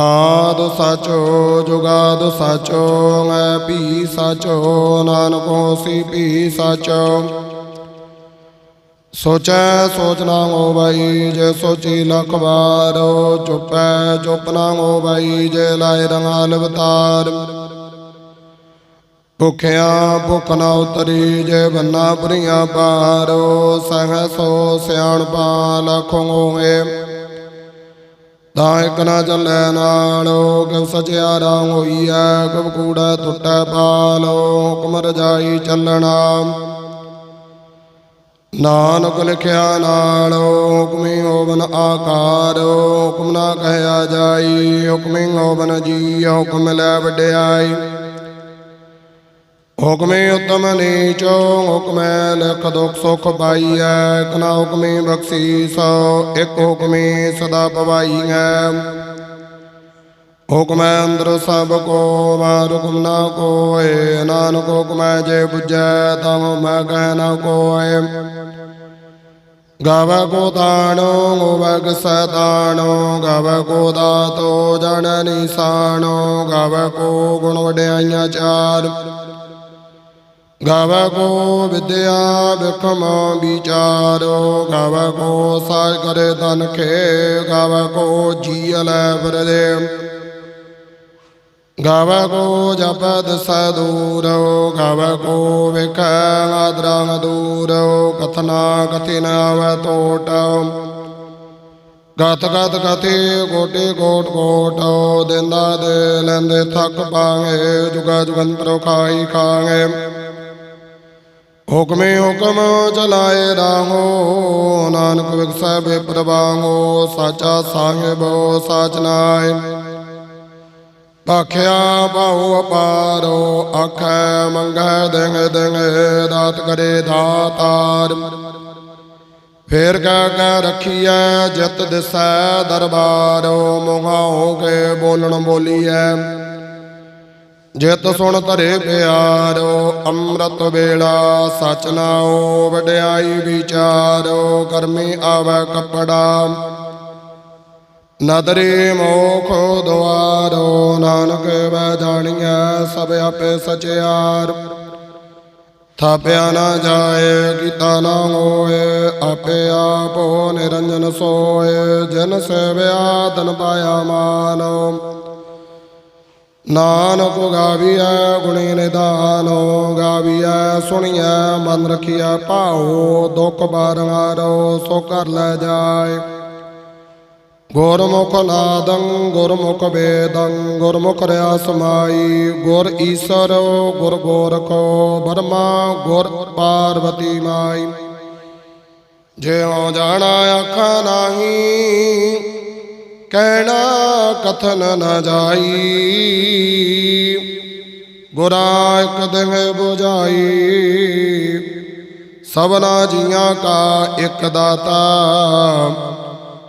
ਆਦ ਸਚੋ, ਜੁਗਾਦ ਸਚੋ, ਮੈਂ ਵੀ ਸਚੋ, ਨਾਨਕ ਹੋਸੀ ਵੀ ਸਚੋ। ਸੋਚੈ ਸੋਚ ਨਾ ਹੋਵਈ ਜੇ ਸੋਚੀ ਲੱਖ ਵਾਰ ਚੁਪੈ ਚੁਪ ਨਾ ਹੋਵਈ ਜੇ ਲਾਇ ਰੰਗਾਲ ਅਵਤਾਰ। ਭੁਖਿਆ ਭੁਖ ਨਾ ਉਤਰੀ, ਜੇ ਬੰਨਾ ਪੁਰੀਆਂ ਪਾਰੋ ਸਹਿ ਸੋ ਸਿਆਣਪਾ, ਲਖੋਂ ਹੋਏ। ਤਾਂ ਇਕ ਨਾ ਚੱਲੇ ਨਾਲੋ ਕਿਵ ਸਚਿਆਰਾ ਹੋਈਐ ਕਿਵ ਕੂੜਾ ਟੁੱਟੈ ਪਾਲੋ ਹੁਕਮ ਰਜਾਈ ਚੱਲਣਾ। ਨਾਨਕ ਲਿਖਿਆ ਨਾਲੋ, ਹੁਕਮੀ ਹੋਵਨ ਆਕਾਰ, ਹੁਕਮ ਨਾ ਕਹਿਆ ਜਾਈ, ਹੁਕਮੀ ਹੋਵਨ ਜੀ ਹੁਕਮ ਲੈ ਵਡਿਆਈ। ਹੁਕਮੇ ਉਤਮ ਨੀਚੋ, ਹੁਕਮੈ ਲਖ ਦੁਖ ਸੁਖ ਪਾਈਐ ਕਨਾ ਹੁਕਮੇ ਬਖਸ਼ੀਸ ਇਕ ਹੁਕਮੇ ਸਦਾ ਪਵਾਈਐ। ਹੁਕਮੈ ਅੰਦਰ ਸਭ ਕੋ ਮਾਰ ਹੁਕਮ ਨਾ ਕੋਏ, ਨਾਨਕ ਹੁਕਮੈ ਜੇ 부ਜੈ ਤਮ ਮੈਂ ਕਹਿ ਨਾ ਕੋਏ। ਗਾਵੈ ਕੋ ਤਾਣੋ ਗੋਵੈ ਕਿਸੈ ਤਾਣੋ ਗਾਵੈ ਕੋ ਦਾਤੋ ਜਨ ਨਿਸਾਣੋ ਗਾਵੈ ਕੋ ਗੁਣ ਵਡਿਆਈਆਂ ਚਾਰ। ਗਾਵਾ ਕੋ ਵਿਦਿਆ ਵਿਖਮ ਵਿਚਾਰੋ, ਗਾਵੈ ਕੋ ਸਾਜ ਕਰੇ ਤਨ ਖੇ ਗਾਵੈ ਕੋ ਜੀ ਵਰਦੇ ਗਾਵੈ ਕੋ ਜਪੈ ਦਸੈ ਦੂਰੋ ਕੋ ਵੇਖੈ ਆਦਰਾਂ ਦੂਰੋ, ਕਥਨਾ ਕਥਿ ਨ ਆਵੈ ਗਤ ਗਤ ਗਤੀ ਕੋਟੇ ਕੋਟ ਕੋਟ ਦਿੰਦਾ ਦੇ ਲੈਂਦੇ ਥੱਕ ਪਾਂਗੇ, ਜੁਗਾ ਜੁਗੰਤਰੋ ਖਾਈ ਖਾਂਗੇ। ਹੁਕਮੇ ਹੁਕਮ ਚਲਾਏ ਰਾਹੋ, ਨਾਨਕ ਵਿਗਸੈ ਬੇਪਰਵਾਹੋ ਸਾਚਾ ਸਾਹਿਬੋ ਸਾਚ ਨਾਇ ਆਖਿਆ ਬਾਹੂ ਅਪਾਰੋ, ਆਖੈ ਮੰਗੈ ਦਿੰਗ ਦਿੰਗ ਦਾਤ ਕਰੇ ਦਾਤਾਰ ਫੇਰ ਕਹਿ ਕਹਿ ਰਖੀਐ, ਜਿਤ ਦਿਸੈ ਦਰਬਾਰੋ ਮੋਹਾ ਹੋ ਕੇ ਬੋਲਣ ਬੋਲੀਐ। ਜਿਤ ਸੁਣ ਧਰੇ ਪਿਆਰੋ, ਅੰਮ੍ਰਿਤ ਵੇਲਾ ਸਚ ਨਾਉ, ਵਡਿਆਈ ਵਿਚਾਰੋ, ਕਰਮੀ ਆਵੈ ਕਪੜਾ। ਨਦਰੀ ਮੋਖ ਦੁਆਰੋ, ਨਾਨਕ ਵੈ ਜਾਣੀਐ, ਸਭ ਆਪੇ ਸਚਿਆਰ। ਥਾਪਿਆ ਨਾ ਜਾਏ, ਕੀਤਾ ਨਾ ਹੋਏ ਆਪੇ ਆਪੋ ਨਿਰੰਜਨ ਸੋਏ, ਜਨ ਸੇਵਿਆ ਤਨ ਪਾਇਆ ਮਾਨੋ। ਨਾਨਕ ਗਾਵੀਐ, ਗੁਣੀ ਨਿਦਾਨੋ ਗਾਵੀਐ, ਸੁਣੀਐ, ਮਨ ਰਖੀਐ, ਭਾਉ, ਦੁਖ ਬਾਰਾਰੋ ਸੋ ਕਰ ਲੈ ਜਾਏ। ਗੁਰਮੁਖ ਨਾਦੰ, ਗੁਰਮੁਖ ਵੇਦੰ, ਗੁਰਮੁਖ ਰਿਆ ਸਮਾਈ, ਗੁਰ ਈਸਰ, ਗੁਰ ਗੋਰਖੋ, ਬਰਮਾ, ਗੁਰ ਪਾਰਵਤੀ ਮਾਈ। ਜਿਉ ਜਾਣਾ ਆਖਾ ਨਹੀਂ ਕਹਿਣਾ ਕਥਨ ਨਾ ਜਾਈ। ਗੁਰਾ ਇੱਕ ਦਿਨ 부ਝਾਈ ਸਭਨਾ ਜੀਆਂ ਕਾ ਇਕ ਦਾਤਾ।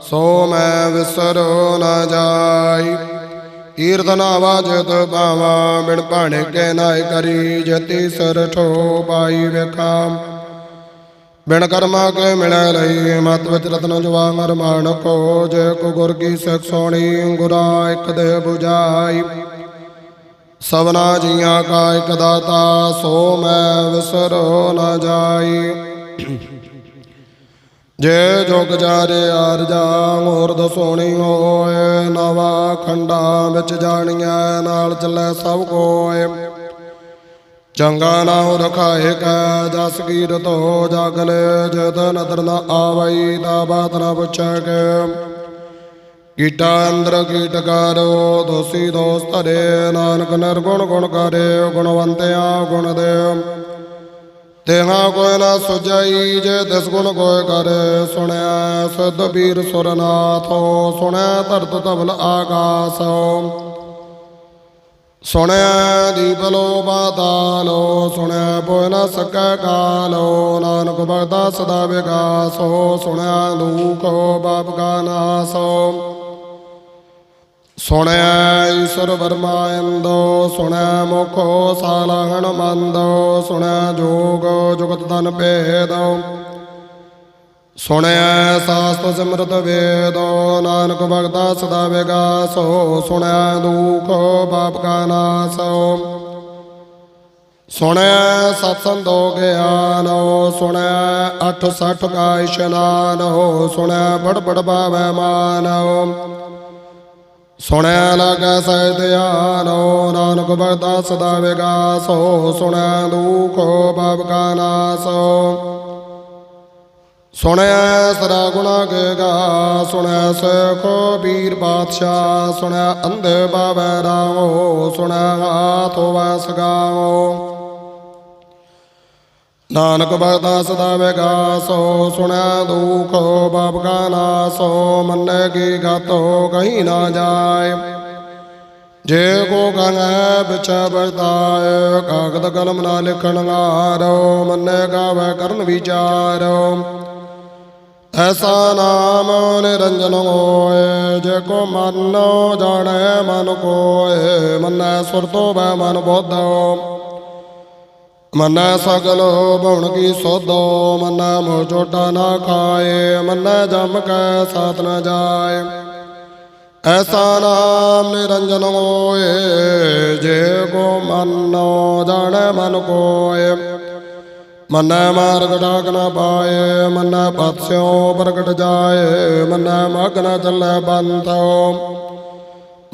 ਸੋ ਮੈਂ ਵਿਸਰੋ ਨਾ ਜਾਈ। ਕੀਰਤਨਾ ਵਾਜਤ ਪਾਵਾਂ ਬਿਨ ਭਾਣੇ ਕੇ ਨਾਇ ਕਰੀ, ਜਤੀ ਸਰ ਠੋ ਪਾਈ ਵੇਖਾਂ। ਬਿਨ ਕਰਮਾ ਕੇ ਮਿਲੈ ਲਈ। ਮਤ ਵਿੱਚ ਰਤਨ ਜਵਾਹਰ ਮਾਣਕੋ ਜੇ ਕੋ ਗੁਰ ਕੀ ਸਿੱਖ ਸੋਣੀ ਗੁਰਾ ਇਕ ਦੇ 부ਝਾਈ ਸਭਨਾ ਜੀਆਂ ਕਾ ਇਕ ਦਾਤਾ, ਸੋ ਮੈਂ ਵਿਸਰੋ ਨਾ ਜਾਈ। ਜੇ ਜੋਗ ਜਾਰੇ ਆਰਜਾ ਮੂਰਦ ਸੋਣੀ ਹੋਏ, ਨਵਾ ਖੰਡਾ ਵਿੱਚ ਜਾਣੀਆਂ ਨਾਲ ਚੱਲੇ ਸਭ ਕੋਏ। ਚੰਗਾ ਨਾਉ ਰਖਾਏ ਕੈ ਜਸ ਕੀਰਤ ਹੋ ਜਾਗਲੇ ਜਦ ਨਦਰ ਨ ਆਵਈ, ਤਾ ਬਾਤ ਨ ਪੁੱਛੈ ਕੇ। ਕੀਟਾ ਅੰਦਰ ਕੀਟ ਕਰੋ, ਦੋਸੀ ਦੋਸ ਧਰੇ, ਨਾਨਕ ਨਿਰਗੁਣ ਗੁਣ ਕਰੇ, ਗੁਣਵੰਤਿਆ ਗੁਣ ਦੇ। ਤੇਹਾ ਕੋਈ ਨਾ ਸੁਜਾਈ ਜੇ ਤਿਸ ਗੁਣ ਕੋਇ ਕਰੇ, ਸੁਣਿਆ ਸਦ ਵੀਰ ਸੁਰਨਾਥੋ, ਸੁਣਿਆ ਧਰਤ ਧਵਲ ਆਕਾਸੋ। ਸੁਣਿਆ ਦੀਪ ਲੋ ਬਾਤਾਲੋ ਸੁਣਿਆ ਪੋਇ ਨ ਸਕੈ ਕਾਲੋ, ਨਾਨਕ ਭਗਤਾ ਸਦਾ ਵਿਗਾਸੋ ਸੁਣਿਆ ਦੁਖੋ ਬਾਪ ਕਾ ਨਾਸੋ ਸੁਣਿਆ ਈਸ਼ਰ ਵਰਮਾਇੰਦੋ ਸੁਣਿਆ ਮੁਖੋ ਸਾਲਹਣ ਮੰਦੋ, ਸੁਣਿਆ ਜੋਗ ਜੁਗਤ ਧਨ ਭੇਦੋ। ਸੁਣਿਆ ਸਾਸਤ ਸਿਮਰਤ ਵੇਦੋ, ਨਾਨਕ ਭਗਤਾ ਸਦਾ ਵਿਗਾਸੋ ਸੁਣਿਆ ਦੁਖ ਬਾਪ ਕਾ ਨਾਸੋ। ਸੁਣਿਆ ਸਤਸੰਦੋ ਗਿਆਨੋ ਸੁਣਿਆ ਅਠ ਸਠ ਕਾ ਇਸ਼ਨਾਨੋ ਸੁਣਿਆ ਬੜ ਬੜ ਭਾਵੈ ਮਾਨੋ। ਸੁਣਿਆ ਲਗੈ ਸਹਿ ਧਿਆਨੋ, ਨਾਨਕ ਭਗਤਾ ਸਦਾ ਹੋ ਸੁਣਿਆ ਦੁਖ ਪਾਪ ਕਾ ਨਾਸੋ। ਸੁਣਿਆ ਸਰਾ ਗੁਣਾ ਕੇ ਗਾ ਸੁਣਿਆ ਸਖੋ ਵੀਰ ਬਾਦਸ਼ਾਹ ਸੁਣਿਆ ਅੰਧ ਬਾਬਾ ਰਾਮੋ ਸੁਣਿਆ ਹਾਥ ਵਸ ਗਾਵੋ ਨਾਨਕ ਭਗਤਾ ਸਦਾ ਵਿਗਾਸੋ ਸੁਣਿਆ ਦੁਖੋ ਬਾਪ ਕਾ ਨਾਸੋ, ਮੰਨੇ ਕੀ ਗਤੋ ਕਹੀ ਨਾ ਜਾਏ। ਜੇ ਕੋ ਕਹੈ ਵਿਚੈ ਬਰਤਾਏ ਕਾਗਦ ਕਲਮ ਨਾ ਲਿਖਣ ਹਾਰੋ ਮੰਨੇ ਗਾਵੇ ਕਰਨ ਵਿਚਾਰੋ। ਐਸਾ ਨਾਮ ਨਿਰੰਜਨ ਹੋਏ, ਜੇ ਕੋ ਮਨ ਜਾਣੈ, ਮਨ ਕੋਏ। ਮੰਨੈ ਸੁਰ ਤੋਂ ਬੈ ਮਨ ਬੋਧੋ। ਮੰਨੈ ਸਗਲ ਭਉਣ ਕੀ ਸੋਧੋ। ਮੰਨੈ ਮੋਹ ਚੋਟਾ ਨਾ ਖਾਏ, ਮੰਨੈ ਜਮ ਕੈ ਸਾਥ ਨ ਜਾਏ। ਐਸਾ ਨਾਮ ਨਿਰੰਜਨ ਹੋਏ, ਜੇ ਕੋ ਮੰਨੋ ਜਾਣੈ, ਮਨ ਕੋਏ। ਮੰਨੈ ਮਾਰਗ ਡਾਕ ਨ ਪਾਏ, ਮੰਨੈ ਪਤਸਿਓ ਪ੍ਰਗਟ ਜਾਏ, ਮੰਨੈ ਮਗ ਨ ਚੱਲੈ ਬੰਤੋ।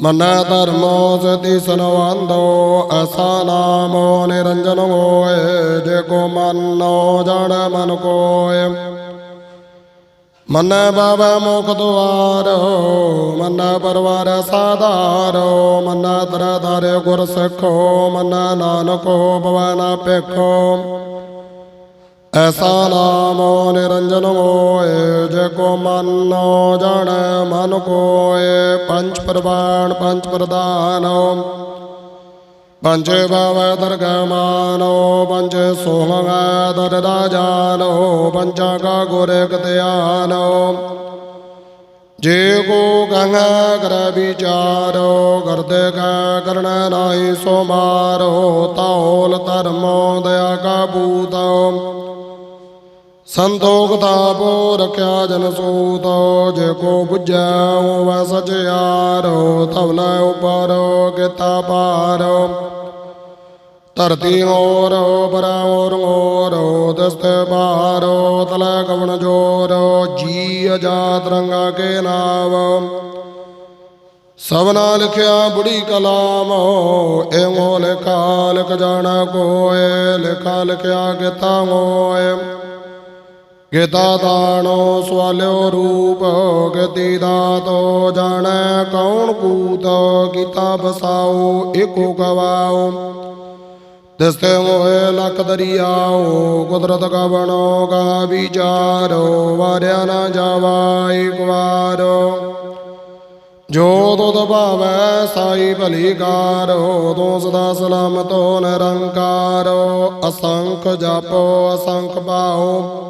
ਮੰਨੈ ਧਰਮੋ ਸਤੀ ਸਨਵੰਦੋ ਐਸਾ ਨਾਮੋ ਨਿਰੰਜਨ ਹੋਏ ਜੇ ਕੋ ਮੰਨੋ ਜਾਣੈ ਮਨ ਕੋਏ। ਮੰਨੈ ਬਾਬਾ ਮੁਖ ਦੁਆਰੋ, ਮੰਨੈ ਪਰਵਾਰ ਸਾਧਾਰੋ, ਮੰਨੈ ਤਰ ਧਾਰੇ ਗੁਰ ਸਿੱਖੋ, ਮੰਨੈ ਨਾਨਕੋ ਭਵਨਾ ਪੇਖੋ ਐਸਾ ਨਾਮੋ ਨਿਰੰਜਨ ਹੋਏ ਜੇ ਕੋ ਮੰਨੋ ਜਾਣੈ, ਮਨ ਕੋਏ। ਪੰਜ ਪ੍ਰਵਾਨ ਪੰਜ ਪ੍ਰਦਾਨੋ ਪੰਜ ਬਾਵੈ ਦਰਗਹਿ ਮਾਨੋ ਪੰਜ ਸੋਹਣੈ ਦਰ ਰਾਜਾਨੋ ਪੰਚਾ ਕਾ ਗੁਰ ਇਕ ਜੇ ਕੋ ਕਹੈ ਕਰ ਵਿਚਾਰੋ ਕਰਦੇ ਕੈ ਕਰਣਾ ਨਾਹੀ ਸੋ ਮਾਰੋ ਤਾਉਲ ਧਰਮੋ, ਦਇਆ ਕਾ ਬੂਤੋ ਸੰਤੋਖ ਤਾਪੋ ਰਖਿਆ ਜਨ ਸੂਤੋ, ਜੇ ਕੋ ਬੁਝੈ ਹੋਵੈ ਸਚਿਆਰੋ ਤਵਲਾ ਉਪਰੋ ਕੀਤਾ ਪਾਰੋ ਧਰਤੀ ਹੋਰ ਪਰਾ ਹੋਰ ਹੋਰ ਦਸਤ ਬਾਰੋ ਤਲੈ ਕਵਣ ਜੋਰ ਜੀ ਅਜਾਤ ਰੰਗਾ ਕੇ ਨਾਮ ਸਭਨਾ ਲਿਖਿਆ ਬੁੜੀ ਕਲਾਮ ਏਮੋ ਲਿਖਾ ਲਿਖ ਜਾਣਾ ਕੋਏ, ਲਿਖਾ ਲਿਖਿਆ ਕੀਤਾ ਹੋਏ ਗੀਤਾ ਦਾਨੋ ਸਵਾਲਿਓ ਰੂਪ ਗਤੀ ਦਾਤੋ ਜਾਣੈ ਕੌਣ ਕੂਤ, ਕੀਤਾ ਬਸਾਓ ਏਕੋ ਗਵਾਓ। ਦਿਸਤੇ ਮੋਏ ਲਖ ਦਰਿਆਓ, ਕੁਦਰਤ ਕਾ ਬਣੋ ਗਾ ਵਿਚਾਰੋ, ਵਾਰਿਆ ਨਾ ਜਾਵਾ ਏਕ ਵਾਰੋ। ਜੋ ਤੁਧ ਭਾਵੈ ਸਾਈ ਭਲੀ ਕਾਰੋ ਤੂੰ ਸਦਾ ਸਲਾਮਤੋ ਨਿਰੰਕਾਰੋ। ਅਸੰਖ ਜਪੋ, ਅਸੰਖ ਪਾਓ।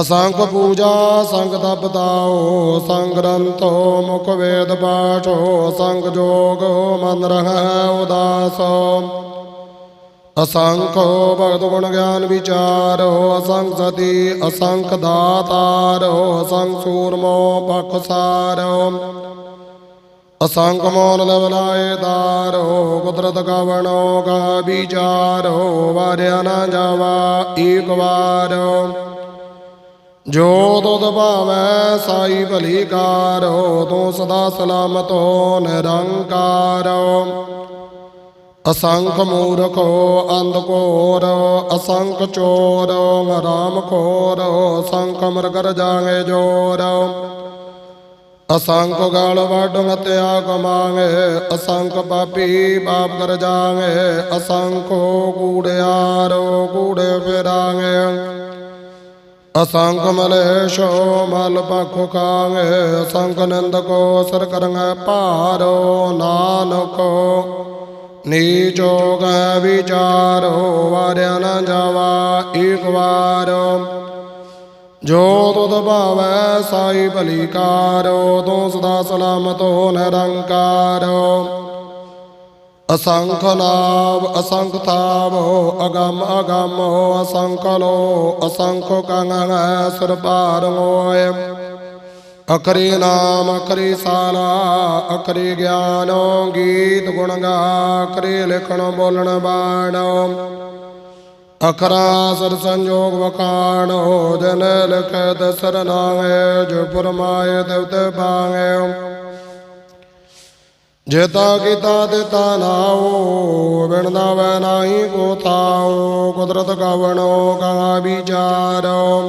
ਅਸੰਖ ਪੂਜਾ ਸੰਗ ਤਪਤਾਓ ਸੰਗ ਗ੍ਰੰਥੋ ਮੁਖ ਵੇਦ ਪਾਠੋ, ਸੰਗ ਜੋਗ ਮਨ ਰਹਿ ਉਦਾਸ। ਅਸੰਖ ਭਗਤ ਗੁਣ ਗਿਆਨ ਵਿਚਾਰੋ, ਅਸੰਖ ਸਤੀ, ਅਸੰਖ ਦਾਤਾਰੋ, ਅਸੰਖ ਸੂਰਮੋ ਪਖ ਅਸੰਖ ਮੋਨ ਲਵਲਾਏ ਦਾਰੋ ਕੁਦਰਤ ਕਾ ਬਣੋ ਕਾ ਵਿਚਾਰੋ, ਵਾਰਿਆ ਨਾ ਜਾਵਾ ਏਕ ਵਾਰੋ। ਜੋ ਤੁਧ ਭਾਵੈ ਸਾਈ ਭਲੀ ਕਾਰੋ ਤੂੰ ਸਦਾ ਸਲਾਮਤੋ ਨਿਰੰਕਾਰੋ। ਅਸੰਖ ਮੂਰਖੋ ਅੰਧਕੋਰ ਅਸੰਖ ਚੋਰ, ਰਾਮ ਖੋਰ ਅਸੰਖ ਮਰਗਰ ਜਾਗੇ ਜੋਰ। ਅਸੰਖ ਗਾਲ ਵਾਢ ਹਤਿਆ ਕਮਾਂਗੇ ਅਸੰਖ ਪਾਪੀ ਪਾਪ ਕਰ ਜਾਗੇ, ਅਸੰਖੋ ਕੂੜਿਆਰੋ ਕੂੜੇ ਫਿਰਾਂਗੇ। ਅਸੰਖ ਮਲੇਸ਼ੋ ਮਲ ਪਖੁ ਖਾਂਗੇ ਅਸੰਖ ਨਿੰਦਕੋ ਸਰ ਕਰੰਗੇ ਭਾਰੋ ਨਾਨਕੋ। ਨੀਚੋ ਕੈ ਵਿਚਾਰੋ, ਵਾਰਿਆ ਨ ਜਾਵਾ ਏਕ ਵਾਰ। ਜੋ ਤੁਧ ਭਾਵੈ ਸਾਈ ਭਲੀ ਕਾਰੋ ਤੂੰ ਸਦਾ ਸਲਾਮਤੋ ਨਿਰੰਕਾਰੋ। ਅਸੰਖ ਨਾਮ ਅਸੰਖ ਥਾਮ ਅਗਮ, ਅਗੰਮ ਅਸੰਖ ਲੋ, ਅਸੰਖ ਕੰਗਨ ਸੁਰ ਪਾਰ ਮੋਇ ਅਕਰੇ ਨਾਮ ਅਕਰੇ ਸਾਲਾ ਅਕਰੇ ਗਿਆਨ ਗੀਤ ਗੁਣ ਗਾ ਅਕਰੀ ਲਿਖਣ, ਬੋਲਣ, ਬਾਣ ਅਖਰਾ ਸਰ ਸੰਜੋਗ ਵਖਾਣੋ ਜਨ ਲਖਤ ਸਰਨਾਏ ਜੋ ਪਰਮਾਏ ਦੇਵਤੇ ਪਾਏ ਜੇਤਾ ਕੀਤਾ ਦਿੱਤਾ ਨਾਉ ਬਿਨ ਨਾਵੈ ਨਾਹੀ ਕੋ ਥਾਉ ਕੁਦਰਤ ਕਵਣੋ ਕਹਾ ਵਿਚਾਰੋ।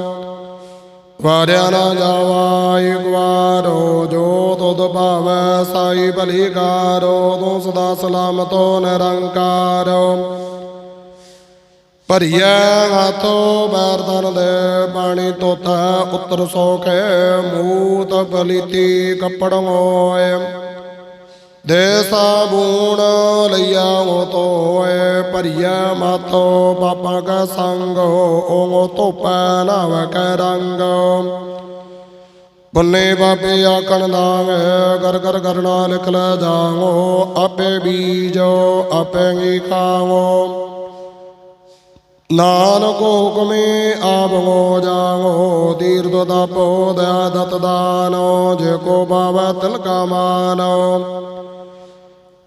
ਵਾਰਿਆ ਨਾ ਜਾਵਾ, ਇਕ ਵਾਰੋ, ਜੋ ਤੁਧ ਭਾਵੈ ਸਾਈ ਭਲੀ ਕਾਰੋ, ਤੂੰ ਸਦਾ ਸਲਾਮਤੋ ਨਿਰੰਕਾਰੋ। ਭਰੀਐ ਹੱਥੋ ਬਰਤਨ ਦੇ ਪਾਣੀ ਤੋਤਾ ਉਤਰ ਸੋਖੇ ਮੂਤ ਬਲੀਤੀ ਕੱਪੜ ਹੋਏ ਦੇ ਸਾਬੂਣ ਲਈਆ ਉਹ ਤੋਏ ਭਰੀਆ ਮਾਥੋ ਪਾਪਾ ਕਾ ਸੰਗ, ਉਹ ਧੋਪੈ ਨਾਵ ਕੈ ਰੰਗ। ਬਾਬੇ ਆਕਣ ਦਾਂਗੇ ਕਰ ਕਰ ਕਰਨਾ ਲਿਖ ਲੈ ਜਾਵੋ, ਆਪੇ ਬੀਜੋ, ਆਪੇ ਹੀ ਖਾਵੋ। ਨਾਨਕ ਹੁਕਮੇ ਆਪ ਜਾਵੋ, ਤੀਰਥ ਦਾਪੋ ਦਇਆ ਦਤ ਦਾਨੋ, ਜੇ ਕੋ ਬਾਵਾ ਤਿਲਕਾ ਮਾਨੋ।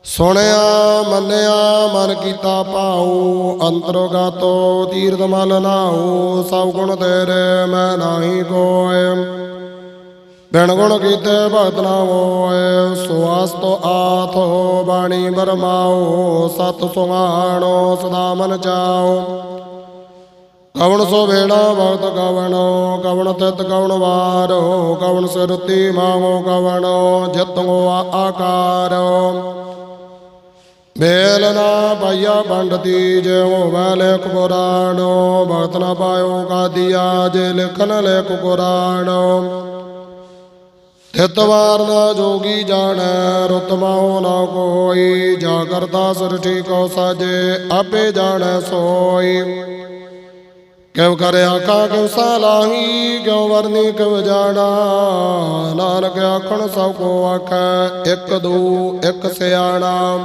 ਸੁਣਿਆ, ਮੰਨਿਆ, ਮਨ ਕੀਤਾ ਭਾਉ, ਅੰਤਰਗਤੋ ਤੀਰਥ ਮਨ ਨਾਉ, ਸਭ ਗੁਣ ਤੇਰੇ ਮੈਂ ਨਾਹੀ ਕੋਏ ਬਿਨ ਗੁਣ ਕੀਤੇ ਭਗਤ ਨਾ ਹੋਏ ਸੁਆਸਤੋ ਆਥੋ ਬਾਣੀ ਬਰਮਾਓ ਸਤ ਸੁਹਾਣੋ ਸਦਾ ਮਨ ਚਾਓ ਕਵਣ ਸੋ ਵੇਣਾ ਭਗਤ ਕਵਣੋ, ਕਵਣ ਤਿਤ ਕਵਣ ਵਾਰੋ, ਕਵਣ ਸਿਰਤੀ ਮਾਹੋ ਕਵਣੋ, ਜਿਤੋ ਆਕਾਰੋ। ਬੇਲ ਨਾ ਪਾਇਆ ਪੰਡਤੀ ਜਿਉ ਵੈਲੇਖ ਪੁਰਾਣੋ ਭਗਤ ਨਾ ਪਾਇਓ ਕਾਦੀਆ, ਜੇ ਲਿਖਨ ਲੇਖ ਪੁਰਾਣੋ। ਤਿਤਵਾਰ ਨਾ ਜੋਗੀ ਜਾਣੈ ਰਤਮਾਉ ਨਾ ਕੋਈ, ਜਾ ਕਰਦਾ ਸ੍ਰਿਸ਼ਟੀ ਕੋ ਸਾਜੇ, ਆਪੇ ਜਾਣੈ ਸੋਈ। ਕਿਉ ਕਰਿਆ ਕਾ ਕਿਉ ਸਲਾਹੀ ਕਿਉ ਵਰਨੀ ਕਿਉ ਜਾਣਾ। ਨਾਨਕ ਆਖਣ ਸਭ ਕੋ ਆਖੈ, ਇੱਕ ਦੂ, ਇੱਕ ਸਿਆਣਾ।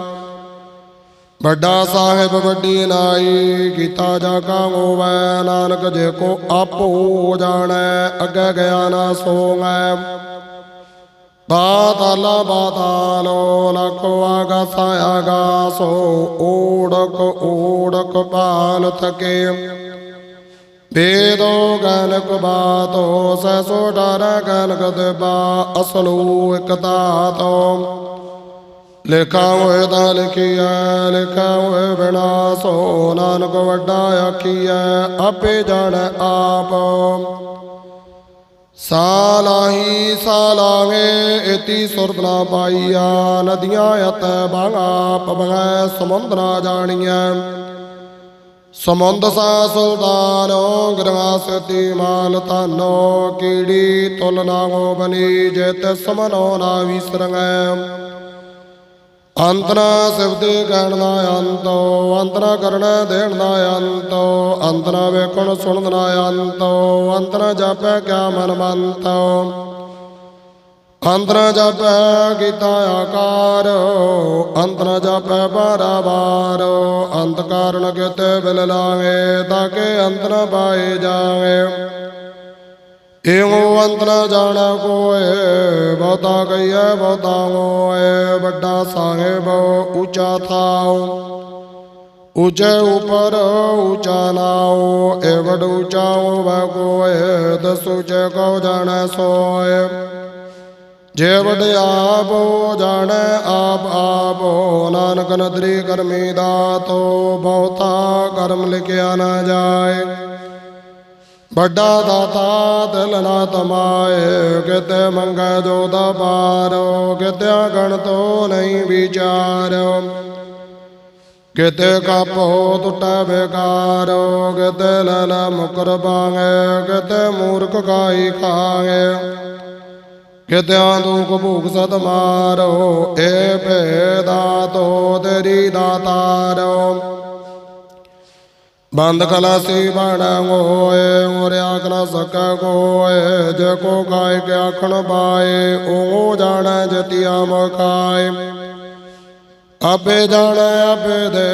ਵੱਡਾ ਸਾਹਿਬ ਵੱਡੀ ਨਾਈ, ਕੀਤਾ ਜਾ ਕਾ ਹੋਵੈ, ਨਾਨਕ ਜੇ ਕੋ ਆਪੋ ਜਾਣੈ, ਅੱਗੇ ਗਿਆ ਨਾ ਸੋਵੈ ਬਾਤਾਲਾ ਬਾਤਾਲੋ ਲਖੋ ਆਗਾਸਾ ਆਗਾਸੋ ਓੜਕ ਓੜਕ ਪਾਲ ਥਕੇ ਵੇਦੋ ਗਨਕ ਬਾਤੋ ਸੈਸੋ ਡਰ ਗਨਕ ਦੇਬਾ, ਅਸਲੂ ਇਕ ਤਾਤੋ ਲਿਖਾ ਹੋਏ ਤਾਂ ਲਿਖੀਐ ਲਿਖਾ ਹੋਏ ਵਿਨਾਸੋ ਨਾਨਕ ਵੱਡਾ ਆਖੀਐ, ਆਪੇ ਜਾਣ ਆਪ। ਸਾਲਾਹੀ ਸਾਲਾਂਗੇ ਇਤੀ ਸੁਰਤ ਨਾ ਪਾਈਆ, ਨਦੀਆਂ ਅਤ ਬਾਗਾ ਪਵੈ ਸਮੁੰਦਰਾ ਜਾਣੀਐ। ਸਮੁੰਦ ਸਾ ਸੁਲਤਾਨੋ ਗਰਵਾਸਤੀ ਮਾਲ ਤਾਨੋ ਕੀੜੀ ਤੁਲ ਨਾਗੋ ਬਨੀ, ਜਿਤ ਸਮਨੋ ਨਾ ਵਿਸਰੰਗੈ। ਅੰਤਨਾ ਸਿਵਦੇ ਕਹਿਣ ਦਾ ਅੰਤੋ, ਅੰਤਨਾ ਕਰਨਾ ਦੇਣ ਦਾ ਅੰਤੋ, ਅੰਤਨਾ ਵੇਖਣ ਸੁਣਨ ਦਾ ਅੰਤੋ, ਅੰਤਨਾ ਜਾਪੈ ਕਿਆ ਮਨ ਮੰਤੋ। ਅੰਤਨਾ ਜਾਪੈ ਕੀਤਾ ਆਕਾਰ, ਅੰਤਨਾ ਜਾਪੈ ਬਾਰਾਬਾਰ ਅੰਤ ਕਾਰਨ ਕਿਤੇ ਬਿਲ ਲਾਵੇ ਤਾਂ ਕਿ ਅੰਤ ਨ ਪਾਏ ਜਾਵੇ। ਏਉ ਅੰਤ ਨ ਜਾਣਾ ਕੋਏ ਬਹੁਤਾ ਕਈਐ ਬਹੁਤਾ ਹੋਏ ਵੱਡਾ ਸਾਹਿਬ ਉੱਚਾ ਥਾਉ। ਉੱਚੇ ਉਪਰ ਉੱਚਾ ਨਾਉ ਏ ਵਡ ਉੱਚਾ ਹੋਵੇ ਕੋਏ ਦਸੂ ਚੇ ਕਉ ਜਾਣੈ ਸੋਏ ਜੇ ਵਡ ਆਪੋ ਜਾਣੈ, ਆਪ ਆਪੋ ਨਾਨਕ ਨਦਰੀ ਕਰਮੀ ਦਾਤੋ ਬਹੁਤਾ ਕਰਮ ਲਿਖਿਆ ਨਾ ਜਾਏ। ਵੱਡਾ ਦਾਤਾ ਦਿਲ ਨਾ ਤਮਾਏ, ਕਿਤੇ ਮੰਗੈ ਜੋ ਦਾ ਪਾਰੋ ਕਿਤਿਆ ਗਣ ਤੋ ਨਹੀਂ ਵਿਚਾਰੋ। ਕਿਤੇ ਕਾਪੋ ਟੁੱਟੈ ਬੇਕਾਰੋ, ਕਿਤੇ ਲਲ ਮੁਕਰ ਬਾਗੇ ਕਿਤੇ ਮੂਰਖ ਕਾਈ ਖਾਗੇ। ਕਿਤਿਆਂ ਤੂੰ ਭੂਖ ਸਦ ਮਾਰੋ ਏ ਭੇਦਾ ਤੋ ਤੇਰੀ ਦਾਤਾਰੋ। ਬੰਦ ਕਲਾਸੀ ਬਣ ਹੋਏ ਉਰੇ ਆਖ ਨਾ ਕੋਏ, ਜੇ ਕੋ ਕਾਇ ਕੇ ਆਖਣ ਪਾਏ ਉਹ ਜਾਣੈ ਜਤਿਆ ਮਖਾਏ। ਆਪੇ ਜਾਣੈ, ਆਪੇ ਦੇ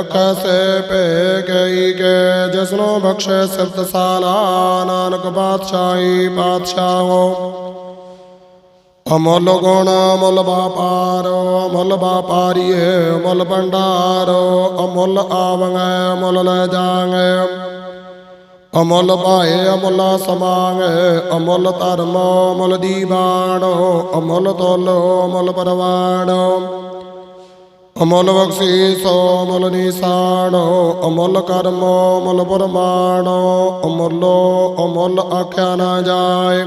ਅਖ ਸੇ ਭੇ ਗਈ ਕੇ, ਜਿਸਨੋ ਬਖਸ਼ੇ ਸਿਫਤ ਸਾਲਾ, ਨਾਨਕ ਬਾਦਸ਼ਾਹੀ ਬਾਦਸ਼ਾਹੋ ਅਮਲ ਗੁਣ ਅਮਲ ਵਪਾਰੋ, ਅਮਲ ਵਪਾਰੀਏ, ਅਮਲ ਭੰਡਾਰ, ਅਮਲ ਆਵੰਗੈ, ਅਮਲ ਲੈ ਜਾਗੇ। ਅਮੁੱਲ ਭਾਏ, ਅਮੁੱਲ ਸਮਾਂਗੇ, ਅਮਲ ਧਰਮ, ਅਮੁੱਲ ਦੀਵਾਣੋ ਅਮਲ ਤੋਲੋ, ਅਮਲ ਪਰਵਾਣੋ ਅਮਲ ਬਖਸ਼ੀਸ, ਅਮਲ ਨਿਸ਼ਾਨ, ਅਮਲ ਕਰਮ, ਅਮਲ ਪਰਮਾਣੋ, ਅਮੁੱਲੋ ਅਮਲ ਆਖਿਆ ਨਾ ਜਾਏ।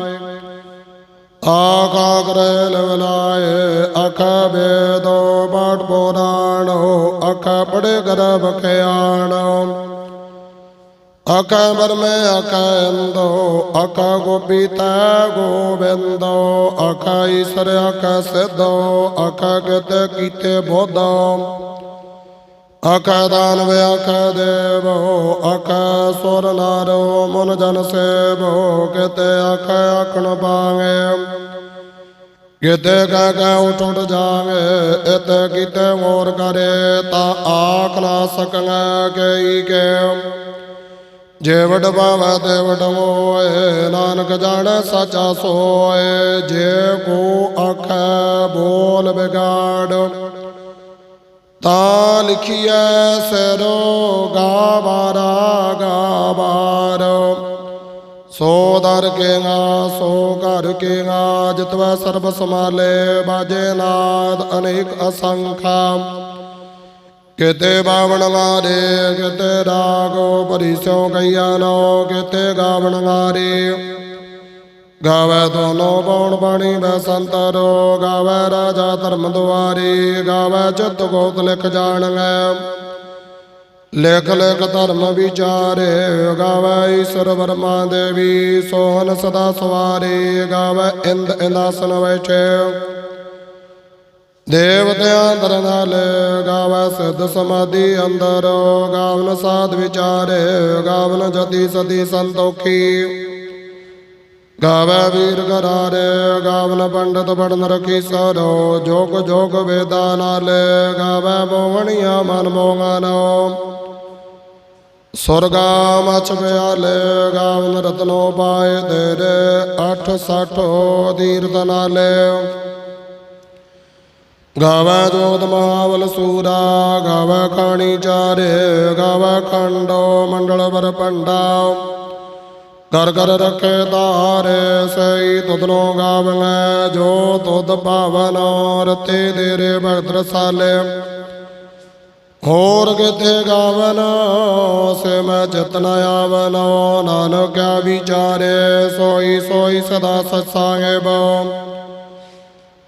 ਆਕਾ ਕਰੇ ਲਵਲਾਏ ਅਖ ਬੇਦੋ ਪਾਠ ਪੁਰਾਣੋ ਅਖ ਪੜੇ ਕਰ ਬਖਿਆਣੋ ਅਖ ਬਰਮੇ ਅਖ ਅੰਦੋ ਅਖ ਗੋਪੀਤਾ ਗੋਬਿੰਦੋ ਅਖ ਈਸ਼ਰ ਅਖ ਸਿੱਧੋ ਅਖ ਕਿਤੇ ਕੀਤੇ ਬੋਧੋ ਅਖ ਦਾਨਵ ਅਖ ਦੇਵੋ ਅਖ ਸੁਰ ਨਾਰੋ, ਮਨ ਜਨ ਸੇਵੋ, ਕਿਤੇ ਅਖ ਆਖਣ ਪਾਵੇ ਕਿਤੇ ਕਹਿ ਕਹਿ ਉਠ ਉਠ ਜਾਵੇ ਇਤ ਕਿਤੇ ਮੋਰ ਕਰੇ, ਤਾ ਆਖ ਨਾ ਸਕਣਾ ਕਈ ਕੇ। ਜੇ ਵਡ ਪਾਵੈ ਤੇ ਵਡ ਮੋਏ, ਨਾਨਕ ਜਾਣੈ ਸਾਚਾ ਸੋਏ, ਜੇ ਕੋ ਆਖੈ ਬੋਲ ਵਿਗਾੜ। ਤਾ ਲਿਖੀਐ ਸਰੋ ਗਾਵਾਰਾ ਗਾਵਾਰ ਸੋ ਦਰ ਕੇਗਾ ਸੋ ਘਰ ਕੇਗਾ ਜਿਤਵੈ ਸਰਬ ਸਮਾਲੇ ਬਾਜੇ ਨਾਦ ਅਨੇਕ ਅਸੰਖਾ। ਕਿਤੇ ਬਾਵਣ ਵਾਰੇ, ਕਿਤੇ ਰਾਗੋ ਪਰਿਸੋ ਗਈਆ ਨੋ ਕਿਤੇ ਗਾਵਣ ਵਾਰੇ। ਗਾਵੇ ਦੋਨੋ ਗੌਣ ਬਾਣੀ ਬੈ ਸੰਤਰੋ ਗਾਵੇ ਰਾਜਾ ਧਰਮ ਦੁਆਰੀ, ਗਾਵੇ ਚਿਤ ਗੋਤ ਲਿਖ ਜਾਣਗੇ ਲਿਖ ਲਿਖ ਧਰਮ ਵਿਚਾਰੇ, ਗਾਵੇ ਈਸ਼ਰ ਵਰਮਾ ਦੇਵੀ ਸੋਹਨ ਸਦਾ ਸਵਾਰੀ, ਗਾਵੇ ਇੰਦ ਇੰਦਾਸਨ ਬੈਠੇ ਦੇਵਤਿਆਂ ਅੰਦਰ ਨਾਲ, ਗਾਵੇ ਸਿੱਧ ਸਮਾਧੀ ਅੰਦਰ, ਗਾਵਨ ਸਾਧ ਵਿਚਾਰੇ, ਗਾਵਨ ਜਤੀ ਸਦੀ ਸੰਤੋਖੀ। ਗਾਵੇ ਵੀਰ ਗਰਾਰੇ ਗਾਵਨ ਪੰਡਤ ਪੜਨ ਰਖੀ ਸਰੋ ਜੋਗ ਜੋਗ ਵੇਦਾ ਨਾਲ, ਗਾਵੇ ਮੋਹਣੀਆਂ ਮਨ ਮੋਹਨੋ ਸੁਰਗਾ ਮਚ ਬਿਆਲੇ ਗਾਵਨ ਰਤਨੋ ਪਾਏ ਤੇਰੇ 860 ਤੀਰਤ ਨਾਲੇ। ਗਾਵੇ ਜੋਤ ਮਹਾਵਲ ਸੂਰਾ, ਗਾਵੇ ਖਾਣੀ ਚਾਰੇ, ਗਾਵੇ ਖੰਡੋ ਮੰਡਲ ਬਰ ਪੰਡਾ ਕਰ ਕਰ ਰਖੇ ਤਾਰੇ ਸਈ ਤੁਧਨੋ ਗਾਵੈ ਜੋ ਤੁਧ ਭਾਵਨ ਰਤੇ ਤੇਰੇ ਭਗਤ ਰਸਾਲੇ। ਹੋਰ ਕਿਤੇ ਗਾਵਨ ਸੇ ਮੈਂ ਚਤਨ ਆਵਨ ਨਾਨਕਿਆ ਵਿਚਾਰੇ, ਸੋਈ ਸੋਈ ਸਦਾ ਸਤਸਾਂਗੇ ਬੋ।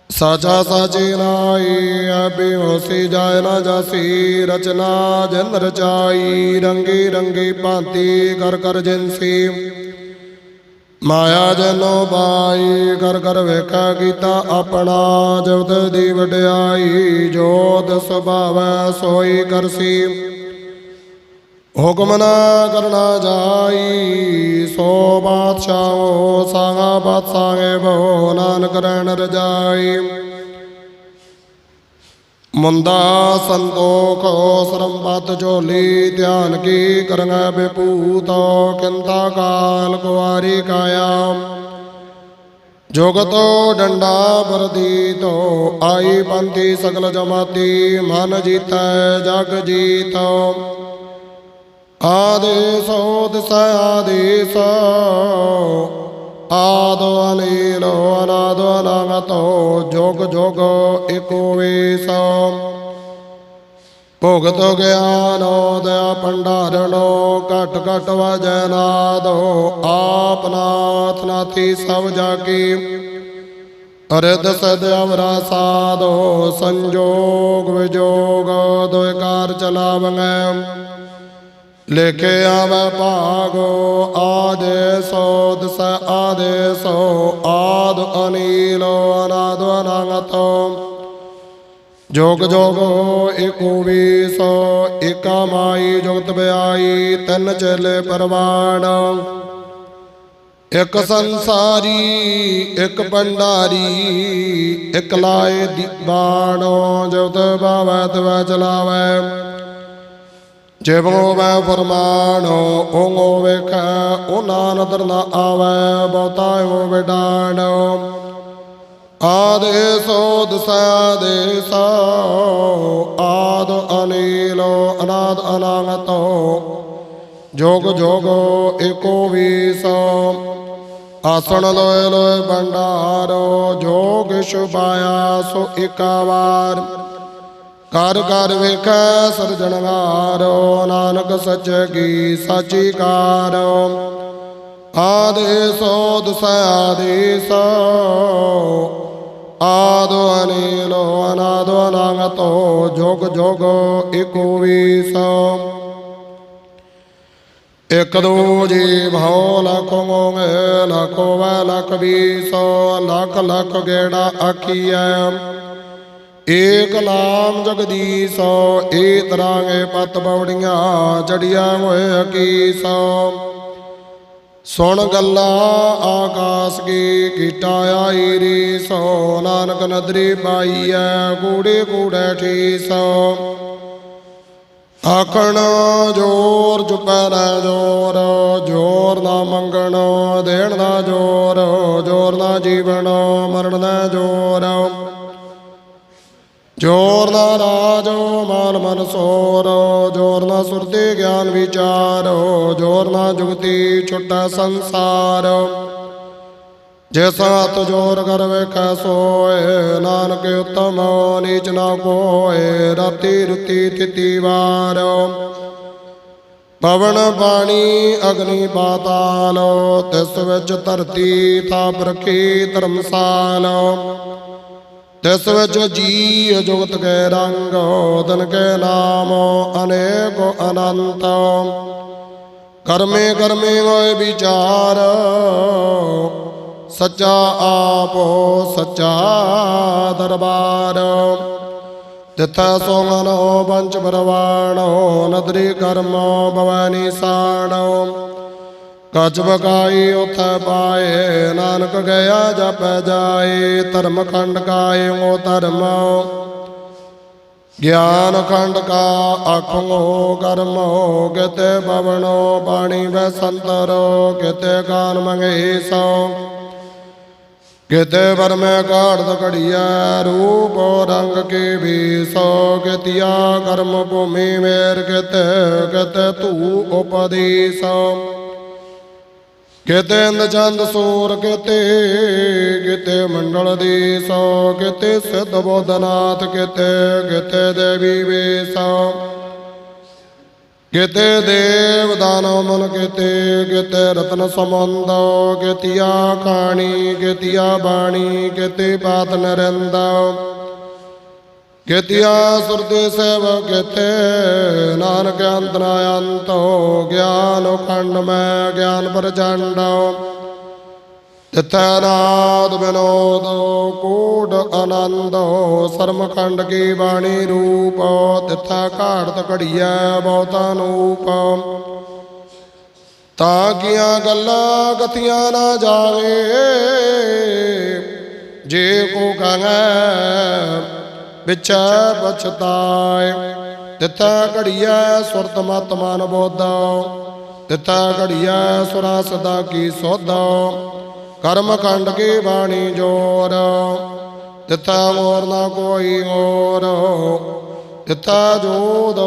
ਸਾਚਾ ਸਾਚੀ ਨਾਈ ਆਪੇ ਹੋਸੀ ਜਾਇ ਨਾ ਜਾਸੀ, ਰਚਨਾ ਜਿਨ ਰਚਾਈ, ਰੰਗੀ ਰੰਗੀ ਭਾਂਤੀ ਕਰ ਕਰ ਜਿਨਸੀ ਮਾਇਆ ਜਨੋ ਬਾਈ ਕਰ ਕਰ ਵੇਖਾ ਕੀਤਾ ਆਪਣਾ, ਜਗਤ ਦੀ ਵਡਿਆਈ, ਜੋਤ ਸੁਭਾਵੈ ਸੋਈ ਕਰਸੀ। ਹੁਕਮ ਨਾ ਕਰਨਾ ਜਾਈ, ਸੋ ਬਾਦਸ਼ਾਹੋ ਸਾਗਾ ਬਾਦਸ਼ਾਹੇ ਬਹੁ, ਨਾਨਕ ਰਹਿਣ ਰਜਾਈ। ਮੁੰਦਾ ਸੰਤੋਖ ਸਰੰਬਤ ਝੋਲੀ, ਧਿਆਨ ਕੀ ਕਰੰਗੈ ਬਿਪੂਤ ਕਿੰਤਾ ਕਾਲ ਕੁਵਾਰੀ ਕਾਇਆ ਜੋਗਤੋ ਡੰਡਾ ਬਰਦੀਤੋ ਆਈ ਪੰਥੀ ਸਗਲ ਜਮਾਤੀ, ਮਨ ਜੀਤੈ ਜਗ ਜੀਤੋ। ਆਦੇਸੋ ਦਿਸ ਆਦੇਸ ਆਦੋ ਅਨੀਲੋ ਅਨਾਦੋ ਅਨਾਗਤੋ ਜੋਗ ਜੋਗ ਏਕੋ ਵੇਸ। ਭੋਗਤ ਗਿਆਨੋ ਦਇਆ ਭੰਡਾਰਣੋ ਘਟ ਘਟ ਵਜੈ ਨਾਦੋ, ਆਪ ਨਾਥ ਨਾਥੀ ਸਭ ਜਾ ਕੀ ਅਰਧ ਸਦ ਅਵਰਾ ਸਾਧੋ, ਸੰਜੋਗ ਵਿਜੋਗ ਦੋਇ ਕਾਰ ਚਲਾਵੰਗੈ ਲਿਖੇ ਆਵੇ ਭਾਗੋ ਆਦੇਸੋ ਦਸ ਆਦੇਸੋ ਆਦ ਅਨੀਲੋ ਅਨਾਦ ਅਨੰਗਤੋ। ਜੋਗ ਜੋਗੋ ਏਕੋ ਵੀਸੋ, ਏਕਾ ਮਾਈ ਜੁਗਤ ਬਿਆਈ, ਤਿੰਨ ਚੇਲੇ ਪਰਵਾਣ। ਇੱਕ ਸੰਸਾਰੀ, ਇੱਕ ਭੰਡਾਰੀ ਇੱਕ ਲਾਏ ਦੀਵਾਣੋ ਜੁਗਤ ਬਾਵੈ ਤਵੈ ਜਿਵੋ ਮੈਂ ਫਰਮਾਨੋ ਓngੋ ਵੇਖੈ ਉਹ ਨਾਨਦਰ ਨਾ ਆਵੈ ਬਹੁਤਾ ਹੋ ਵਿਡਾਣੋ ਆਦੇਸੋ ਦਸਾਦੇਸੋ ਆਦ ਅਨੀਲੋ, ਅਨਾਦ ਅਨਾਗਤੋ। ਜੋਗ ਜੋਗੋ ਏਕੋ ਵੀਸੋ ਆਸਣ ਲੋਏ ਲੋਏ ਭੰਡਾਰੋ, ਜੋਗ ਸ਼ੁਭਾਇਆ ਸੋ ਇਕਾਵਾਰ ਕਰ ਕਰ ਵੇਖੈ ਸਰਜਣਵਾਰੋ ਨਾਨਕ ਸੱਚ ਕੀ ਸਾਚੀ ਕਾਰੋ। ਆਦੇਸੋ ਦਸਾਦੇਸੋ ਆਦੋ ਅਨੀਲੋ, ਅਨਾਦੋ ਅਨਾਗਤੋ, ਜੋਗ ਜੋਗ ਏਕੋ ਵੀਸੋ। ਇਕ ਦੋ ਜੀ ਭਉ ਲਖੋ ਮੋਗੇ ਲਖੋ ਵੈ ਲਖ ਵੀਸੋ, ਲਖ ਲਖ ਗੇੜਾ ਆਖੀਐ। ਏਕ ਨਾਮ ਜਗਦੀਸੋ, ਏ ਤਰਾਂਗੇ ਪਤ ਬਵੜੀਆਂ, ਜੜੀਆਂ ਹੋਏ ਹਕੀਸੋ ਸੁਣ ਗੱਲਾਂ ਆਕਾਸ ਕੀ, ਕੀਟਾ ਆਈ ਰੀ ਸੋ ਨਾਨਕ ਨਦਰੀ ਪਾਈਐ ਕੂੜੇ ਕੂੜੇ ਠੀਸੋ। ਆਖਣ, ਜੋਰ ਜੁਪੈ ਨਾ ਜੋਰ ਜੋਰ ਨਾ ਮੰਗਣ, ਦੇਣ ਦਾ ਜੋਰ ਜੋਰ ਨਾ ਜੀਵਨ ਮਰਨ ਦਾ ਜੋਰ। ਜੋਰ ਨਾ ਰਾਜੋ ਮਾਨ ਮਨ ਸੋਰ, ਜੋਰ ਨਾ ਸੁਰਤੀ ਗਿਆਨ ਵਿਚਾਰ, ਜੋਰ ਨਾ ਜੁਗਤੀ ਛੁਟਾ ਸੰਸਾਰ। ਜਿਸ ਹੱਥ ਜੋਰ ਕਰ ਵੇਖੈ ਸੋਏ, ਨਾਨਕ ਉਤਮ ਨੀਚ ਨਾ ਕੋਏ ਰਾਤੀ ਰੁਤੀ ਤਿਤੀ ਵਾਰ। ਪਵਨ ਬਾਣੀ ਅਗਨੀ ਪਾਤਾਲ, ਤਿਸ ਵਿੱਚ ਧਰਤੀ ਥਾਪ ਰਖੀ ਧਰਮਸਾਲ। ਤਿਸ ਵਿੱਚ ਜੀ ਜੁਗਤ ਕੇ ਰੰਗ ਦਨ ਕੇ ਨਾਮ, ਅਨੇਕ ਅਨੰਤ। ਕਰਮੇ ਕਰਮੇ ਹੋਏ ਵਿਚਾਰ, ਸੱਚਾ ਆਪੋ ਸੱਚਾ ਦਰਬਾਰ। ਤਿਥੈ ਸੋਮਨੋ ਪੰਚ ਪਰਵਾਣੋ ਨਦਰੀ ਕਰਮੋ ਭਵਾਨੀ ਸਾਣੋ ਕਚ ਬਕਾਈ ਉਥੈ ਪਾਏ, ਨਾਨਕ ਗਿਆ ਜਪੈ ਜਾਏ, ਧਰਮ ਖੰਡ ਕਾਏ ਉਹ ਧਰਮ ਗਿਆਨ ਖੰਡ ਕਾ ਆਖੋ ਕਰਮ ਹੋ, ਕਿਤੇ ਬਵਣੋ, ਬਾਣੀ ਵੈ ਸੰਤਰੋ, ਕਿਤੇ ਕਾਨ ਮੰਗੇ ਸੋ। ਕਿਤੇ ਵਰਮੈ ਕਾੜਤ ਘੜੀਐ, ਰੂਪ ਰੰਗ ਕੇ ਵੀ ਸੋ। ਕਿਤਿਆ ਕਰਮ ਭੂਮੀ ਮੇਰ ਕਿਤੇ ਕਿਤੇ ਤੂ ਉਪਦੇਸ ਕਿਤੇ ਇੰਦ ਚੰਦ ਸੂਰ, ਕਿਤੇ ਕਿਤੇ ਮੰਡਲ ਦੀ ਸੋ, ਕਿਤੇ ਸਿੱਧ ਬੋਧਨਾਥ, ਕਿਤੇ ਕਿਤੇ ਦੇਵੀ ਵੇਸੋ ਕਿਤੇ ਦੇਵ ਦਾਨਵ ਮਨ ਕਿਤੇ ਕਿਤੇ ਰਤਨ ਸਮੰਦੋ ਕਿਤਿਆ ਖਾਣੀ, ਕਿਤਿਆ ਬਾਣੀ, ਕਿਤੇ ਬਾਤ ਨਰੰਦਾ। ਕਿਤਿਆ ਸੁਰਦੇ ਸੇਵ ਕਿਤੇ, ਨਾਨਕ ਅੰਤ ਨਾ ਅੰਤੋ, ਗਿਆਨ ਖੰਡ ਮੈਂ ਗਿਆਨ ਪ੍ਰਚੰਡ। ਤਿਥੈ ਨਾਦ ਬਿਨੋਦ ਕੋਟ ਆਨੰਦ ਸਰਮ ਖੰਡ ਕੀ ਬਾਣੀ ਰੂਪ, ਤਿਥੈ ਘਾੜਤ ਘੜੀਐ ਬਹੁਤਾ ਨੂਪ ਤਾਂ ਕੀਆਂ ਗੱਲਾਂ ਗਤੀਆਂ ਨਾ ਜਾਵੇ, ਜੇ ਕੋ ਕਹੈ ਵਿਚੈ ਪਛਤਾਏ। ਤਿਥੈ ਘੜੀਐ ਸੁਰਤ ਮਤ ਮਨ ਬੋਧਾ ਤਿਥੈ ਘੜੀਐ ਸੁਰਾ ਸਦਾ ਕੀ ਸੋਧਾ। ਕਰਮ ਖੰਡ ਕੀ ਬਾਣੀ ਜੋਰ। ਤਿਥੈ ਮੋਰ ਨਾ ਕੋਈ ਹੋਰ। ਤਿਥੈ ਜੋਦ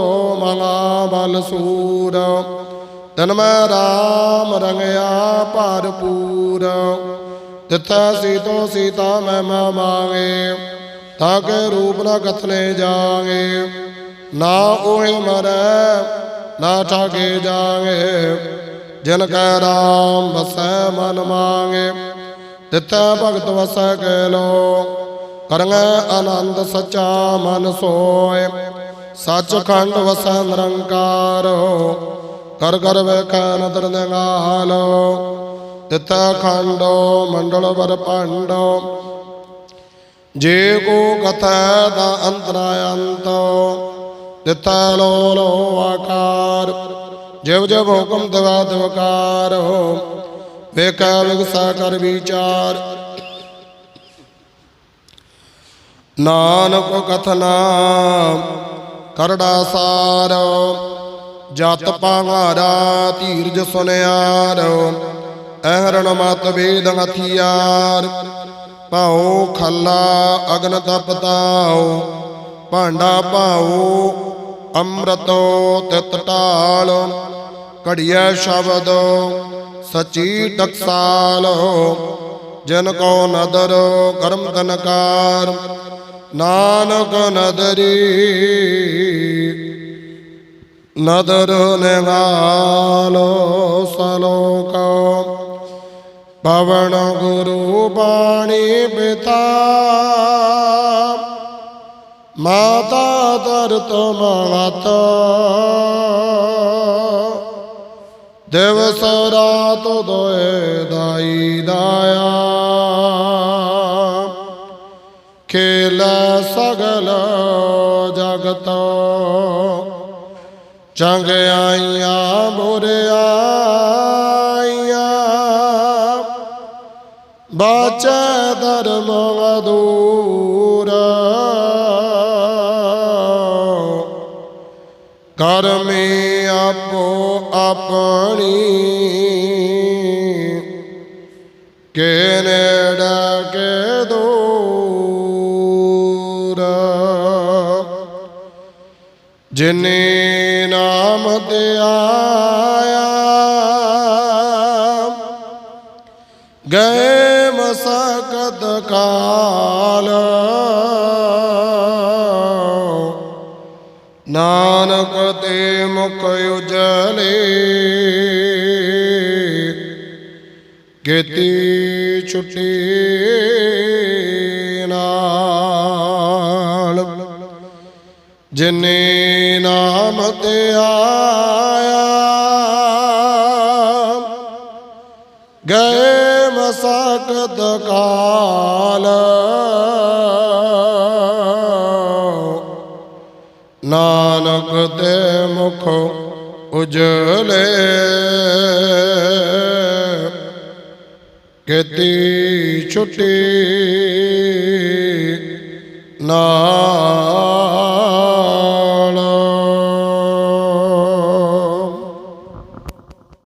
ਮੰਗਾ ਬਲ ਸੂਰ। ਤਨ ਮੈਂ ਰਾਮ ਰੰਗਿਆ ਭਰਪੂਰ ਤਿਥੈ ਸੀਤੋ ਸੀਤਾ ਮੈਂ ਮਾ ਮਾਂਗੇ। ਤਾਂ ਕਿ ਰੂਪ ਨਾ ਕਥਨੇ ਜਾਗੇ, ਨਾ ਉਹੇ ਮਰੈ, ਨਾ ਠਾਗੇ ਜਾਗੇ। ਜਿਨ ਕੈ ਰਾਮ ਵਸੈ ਮਨ ਮਾਂਗੇ ਤਿੱਥੈ ਭਗਤ ਵਸੈ ਕੈ ਲੋ। ਕਰੰਗੈ ਆਨੰਦ ਸਚਾ ਮਨ ਸੋਏ, ਸੱਚ ਖੰਡ ਵਸੈ ਨਿਰੰਕਾਰ। ਕਰ ਕਰ ਵੇਖੈ ਨਦਰ ਨਿਗਾਲੋ ਤਿਤੈ ਖੰਡੋ ਮੰਡਲ ਬਰ ਭਾਂਡੋ। ਜੇ ਕੋ ਕਥੈ ਦਾ ਅੰਤਰਾਯੰਤੋ ਤਿਤੈ ਲੋ ਲੋ ਆਕਾਰ। ਜਿਵ ਜਿਵ ਹੁਕਮ ਦਵਾ ਦਵਕਾਰ ਵੇਖੈ ਵਿਗਸਾ ਕਰ ਵਿਚਾਰ। ਨਾਨਕ ਕਥਨਾ ਕਰੜਾ ਸਾਰ, ਜਤ ਪਾਵਾਰਾ ਧੀਰਜ ਸੁਨਿਆਰ। ਅਹਰਣ ਮਤ ਵੇਦ ਹਥਿਆਰ। ਭਾਉ ਖੱਲਾ ਅਗਨ ਤਪਤਾਉ ਭਾਂਡਾ ਭਾਉ ਅੰਮ੍ਰਿਤੋ ਤਿਤ ਢਾਲ, ਘੜੀਐ ਸ਼ਬਦ ਸਚੀ ਟਕਸਾਲ। ਜਨ ਕੋ ਨਦਰ ਕਰਮ ਕਨਕਾਰ ਨਾਨਕ ਨਦਰੀ, ਨਦਰ ਨਿਵਾਲੋ ਸਲੋਕ। ਪਵਨ ਗੁਰੂ ਬਾਣੀ ਪਿਤਾ। ਮਾਤਾ ਦਰਤ ਮਾਤ ਦਿਵਸ ਰਾਤ ਦੋਏ ਦਾਈ ਦਾਇਆ। ਖੇਲ ਸਗਲ ਜਗਤ। ਚੰਗ ਆਈਆਂ ਬੁਰਿਆ ਬਾਚੈ ਧਰਮ ਵਦੂਰ ਕਰਮੀ ਆਪੋ ਆਪਣੀ ਕੇ ਕੇ ਦੂਰ। ਜਿਨੇ ਨਾਮ ਤੇ ਆ ਮਸਕਤ ਕਾਲ। ਨਾਨਕ ਤੇ ਮੁਖ ਉਜਲੇ। ਗੇਤੀ ਛੁੱਟੀ ਨਾਲ। ਜਿਨੇ ਨਾਮ ਤੇ ਆਇਆ ਮਸਕਤ ਕਾਲ। ਨਾਨਕ ਤੇ ਮੁਖ ਉਜਲੇ। ਕੀਤੀ ਛੁੱਟੀ ਨਾ